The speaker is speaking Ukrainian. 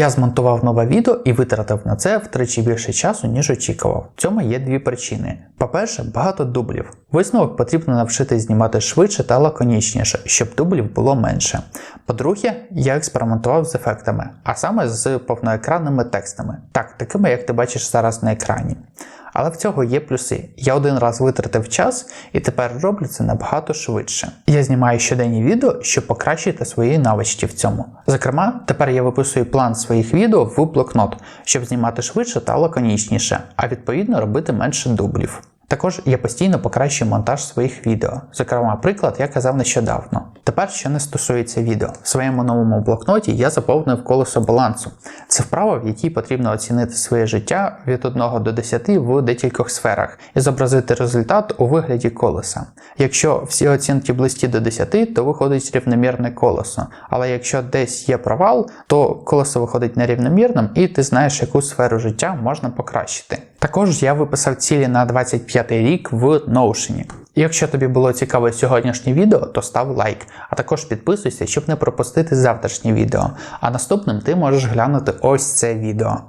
Я змонтував нове відео і витратив на це втричі більше часу, ніж очікував. В цьому є дві причини. По-перше, багато дублів. Висновок потрібно навчитись знімати швидше та лаконічніше, щоб дублів було менше. По-друге, я експериментував з ефектами, а саме з повноекранними текстами, так, такими, як ти бачиш зараз на екрані. Але в цього є плюси. Я один раз витратив час і тепер роблю це набагато швидше. Я знімаю щоденні відео, щоб покращити свої навички в цьому. Зокрема, тепер я виписую план своїх відео в блокнот, щоб знімати швидше та лаконічніше, а відповідно робити менше дублів. Також я постійно покращую монтаж своїх відео. Зокрема, приклад я казав нещодавно. Тепер, що не стосується відео, в своєму новому блокноті я заповнив колесо балансу. Це вправа, в якій потрібно оцінити своє життя від 1 до 10 в декількох сферах і зобразити результат у вигляді колеса. Якщо всі оцінки близькі до 10, то виходить рівномірне колесо. Але якщо десь є провал, то колесо виходить нерівномірним і ти знаєш, яку сферу життя можна покращити. Також я виписав цілі на 25 рік в Notion. Якщо тобі було цікаве сьогоднішнє відео, то став лайк, а також підписуйся, щоб не пропустити завтрашнє відео. А наступним ти можеш глянути ось це відео.